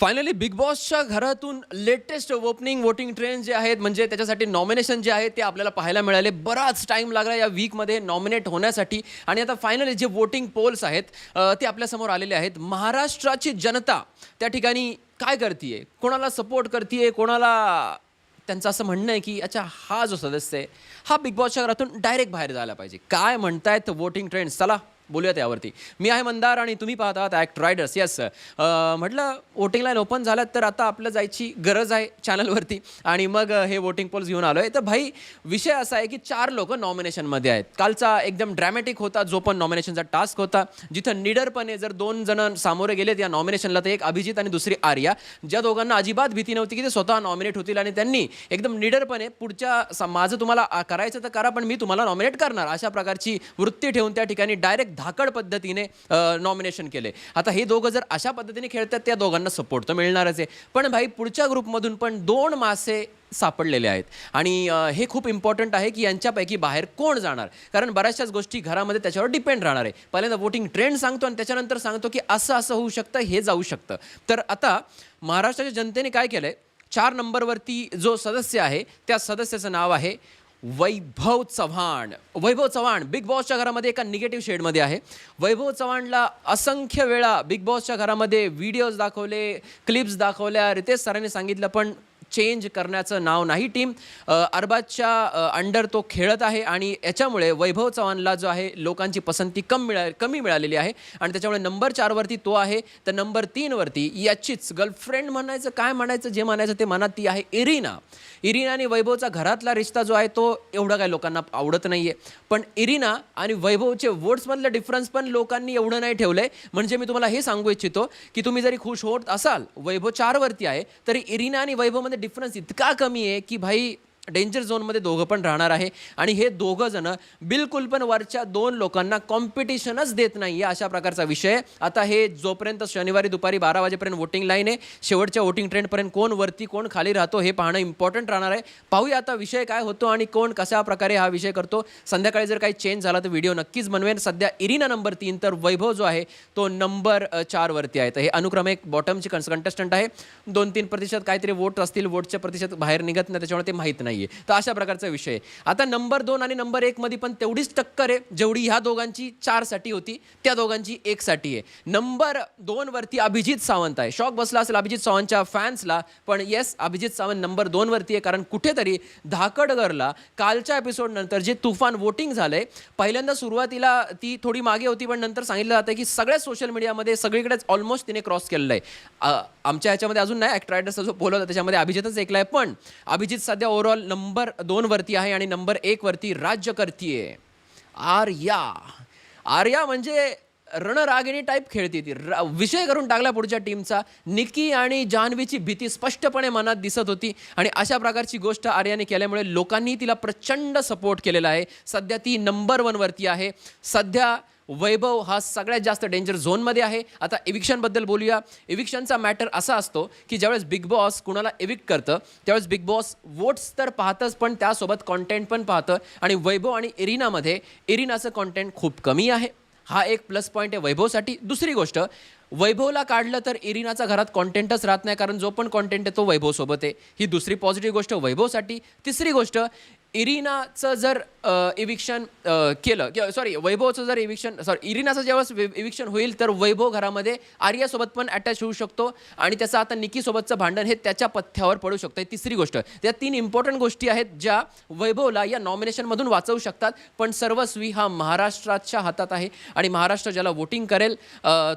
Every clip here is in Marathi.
फायनली बिग बॉसच्या घरातून लेटेस्ट ओपनिंग वोटिंग ट्रेंड जे आहेत म्हणजे त्याच्यासाठी नॉमिनेशन जे आहे ते आपल्याला पाहायला मिळाले. बराच टाईम लागला या वीकमध्ये नॉमिनेट होण्यासाठी. आणि आता फायनली जे वोटिंग पोल्स आहेत ते आपल्यासमोर आलेले आहेत. महाराष्ट्राची जनता त्या ठिकाणी काय करतीये? कोणाला सपोर्ट करतीये? कोणाला त्यांचं असं म्हणणं आहे की अच्छा हा जो सदस्य आहे हा बिग बॉसच्या घरातून डायरेक्ट बाहेर जायला पाहिजे. काय म्हणतायत वोटिंग ट्रेंड्स चला. बोलूयात त्यावरती मी आहे मंदार आणि तुम्ही पाहत आहात ॲक्ट रायडर्स येस म्हटलं वोटिंग लाईन ओपन झालं तर आता आपलं जायची गरज आहे चॅनलवरती आणि मग हे वोटिंग पोल्स घेऊन आलो आहे तर भाई विषय असा आहे की चार लोक नॉमिनेशनमध्ये आहेत. कालचा एकदम ड्रॅमॅटिक होता जो पण नॉमिनेशनचा टास्क होता. जिथं निडरपणे जर दोन जण सामोरे गेलेत या नॉमिनेशनला तर एक अभिजित आणि दुसरी आर्या. ज्या दोघांना अजिबात भीती नव्हती की ते स्वतः नॉमिनेट होतील आणि त्यांनी एकदम निडरपणे पुढच्या स- माझं तुम्हाला करायचं तर करा पण मी तुम्हाला नॉमिनेट करणार. अशा प्रकारची वृत्ती ठेवून त्या ठिकाणी डायरेक्ट धाकड पद्धतीने नॉमिनेशन केले. आता हे दोघं जर अशा पद्धतीने खेळतात त्या दोघांना सपोर्ट तर मिळणारच आहे. पण भाई पुढच्या ग्रुपमधून पण दोन मासे सापडलेले आहेत. आणि हे खूप इम्पॉर्टंट आहे की यांच्यापैकी बाहेर कोण जाणार? कारण बऱ्याचशाच गोष्टी घरामध्ये त्याच्यावर डिपेंड राहणार आहे. पहिल्यांदा वोटिंग ट्रेंड सांगतो आणि त्याच्यानंतर सांगतो की असं असं होऊ शकतं हे जाऊ शकतं. तर आता महाराष्ट्राच्या जनतेने काय केलं आहे चार नंबरवरती जो सदस्य आहे त्या सदस्याचं नाव आहे वैभव चव्हाण. वैभव चव्हाण बिग बॉसच्या घरामध्ये एका निगेटिव्ह शेडमध्ये आहे. वैभव चव्हाणला असंख्य वेळा बिग बॉसच्या घरामध्ये व्हिडिओज दाखवले क्लिप्स दाखवल्या रितेश सरांनी सांगितलं पण चेंज करण्याचं नाव नाही टीम अरबाजच्या अंडर तो खेळत आहे आणि याच्यामुळे वैभव चव्हाणला जो आहे लोकांची पसंती कम मिळा कमी मिळालेली आहे. आणि त्याच्यामुळे नंबर चारवरती तो आहे. तर नंबर तीनवरती याचीच गर्लफ्रेंड म्हणायचं काय म्हणायचं जे म्हणायचं ते मनात ती आहे इरिना. इरिना आणि वैभवचा घरातला रिश्ता जो आहे तो एवढा काय लोकांना आवडत नाही आहे पण इरिना आणि वैभवचे वोट्समधलं डिफरन्स पण लोकांनी एवढं नाही ठेवलं आहे म्हणजे मी तुम्हाला हे सांगू इच्छितो की तुम्ही जरी खुश होत असाल वैभव चारवरती आहे तरी इरिना आणि वैभवमध्ये डिफरन्स इतका कमी आहे की भाई डेंजर झोनमध्ये दोघं पण राहणार आहे. आणि हे दोघं जण बिलकुल पण वरच्या दोन लोकांना कॉम्पिटिशनच देत नाही आहे अशा प्रकारचा विषय आता हे जोपर्यंत शनिवारी दुपारी बारा वाजेपर्यंत वोटिंग लाईन आहे शेवटच्या वोटिंग ट्रेंडपर्यंत कोण वरती कोण खाली राहतो हे पाहणं इम्पॉर्टंट राहणार आहे. पाहूया आता विषय काय होतो आणि कोण कशा प्रकारे हा विषय करतो. संध्याकाळी जर काही चेंज झाला तर व्हिडिओ नक्कीच बनवेन. सध्या इरिना नंबर तीन तर वैभव जो आहे तो नंबर चारवरती आहे. तर हे अनुक्रमे एक बॉटमची कंटेस्टंट आहे. दोन तीन प्रतिशत काहीतरी वोट असतील वोटचे प्रतिशत बाहेर निघत नाही त्याच्यामुळे ते माहीत नाही आहे तर अशा प्रकारचा विषय आहे. आता नंबर दोन आणि नंबर एकमध्ये पण तेवढीच टक्कर आहे. जेवढी ह्या दोघांची चारसाठी होती त्या दोघांची एकसाठी आहे. नंबर दोनवरती अभिजित सावंत आहे. शॉक बसला असेल अभिजित सावंतच्या फॅन्सला पण येस अभिजित सावंत नंबर दोनवरती आहे. कारण कुठेतरी धाकडगरला कालच्या एपिसोडनंतर जे तुफान वोटिंग झालं आहे पहिल्यांदा सुरुवातीला ती थोडी मागे होती पण नंतर सांगितलं जातं की सगळ्या सोशल मीडियामध्ये सगळीकडेच ऑलमोस्ट तिने क्रॉस केलेलं आहे. आमच्या ह्याच्यामध्ये अजून नाही ॲक्ट जो बोलवला त्याच्यामध्ये अभिजितच एकला आहे. पण अभिजित सध्या ओव्हरऑल नंबर दोनवरती आहे आणि नंबर एकवरती राज्य राज्य करतीये. आर्या. आर्या म्हणजे रणरागिणी टाईप खेळती ती. र- विषय करून टाकला पुढच्या टीमचा निकी आणि जान्हवीची भीती स्पष्टपणे मनात दिसत होती आणि अशा प्रकारची गोष्ट आर्याने केल्यामुळे लोकांनी तिला प्रचंड सपोर्ट केलेला आहे. सध्या ती नंबर वनवरती आहे. सध्या वैभव हा सगळ्यात जास्त डेंजर झोनमध्ये आहे. आता एविक्शनबद्दल बोलूया. इव्हिक्शनचा मॅटर असा असतो की ज्यावेळेस बिग बॉस कुणाला एविक्ट करतं त्यावेळेस बिग बॉस वोट्स तर पाहतच पण त्यासोबत कॉन्टेंट पण पाहतं. आणि वैभव आणि इरिनामध्ये इरिनाचं कॉन्टेंट खूप कमी आहे. हा एक प्लस पॉईंट आहे वैभवसाठी. दुसरी गोष्ट वैभवला काढलं तर इरिनाचा घरात कॉन्टेंटच राहत नाही कारण जो पण कॉन्टेंट आहे तो वैभवसोबत आहे. ही दुसरी पॉझिटिव्ह गोष्ट वैभवसाठी. तिसरी गोष्ट इरिनाचं जर इविक्शन केलं किंवा सॉरी वैभवचं जर इविक्शन सॉरी इरिनाचं जेव्हा इविक्शन होईल तर वैभव घरामध्ये आर्यासोबत पण अटॅच होऊ शकतो आणि त्याचं आता निकीसोबतचं भांडण हे त्याच्या पथ्यावर पडू शकतं तिसरी गोष्ट त्या तीन इम्पॉर्टंट गोष्टी आहेत ज्या वैभवला या नॉमिनेशनमधून वाचवू शकतात पण सर्वस्वी हा महाराष्ट्राच्या हातात आहे आणि महाराष्ट्र ज्याला वोटिंग करेल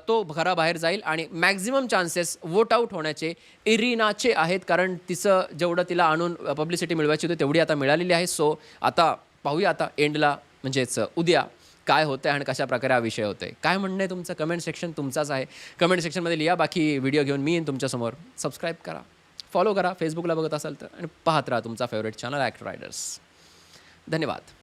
तो घराबाहेर जाईल आणि मॅक्झिमम चान्सेस वोट आउट होण्याचे इरिनाचे आहेत. कारण तिचं जेवढं तिला आणून पब्लिसिटी मिळवायची होती तेवढी आता मिळालेली आहे. सो आता पाहूया आता एंडला म्हणजेच उद्या काय होतं आहे आणि कशा प्रकारे हा विषय होतोय. काय म्हणणं आहे तुमचं? कमेंट सेक्शन तुमचाच आहे. कमेंट सेक्शनमध्ये लिहा. बाकी व्हिडिओ घेऊन मी येईन तुमच्यासमोर. सबस्क्राईब करा. फॉलो करा. फेसबुकला बघत असाल तर आणि पाहत राहा तुमचा फेवरेट चॅनल ॲक्ट रायडर्स धन्यवाद.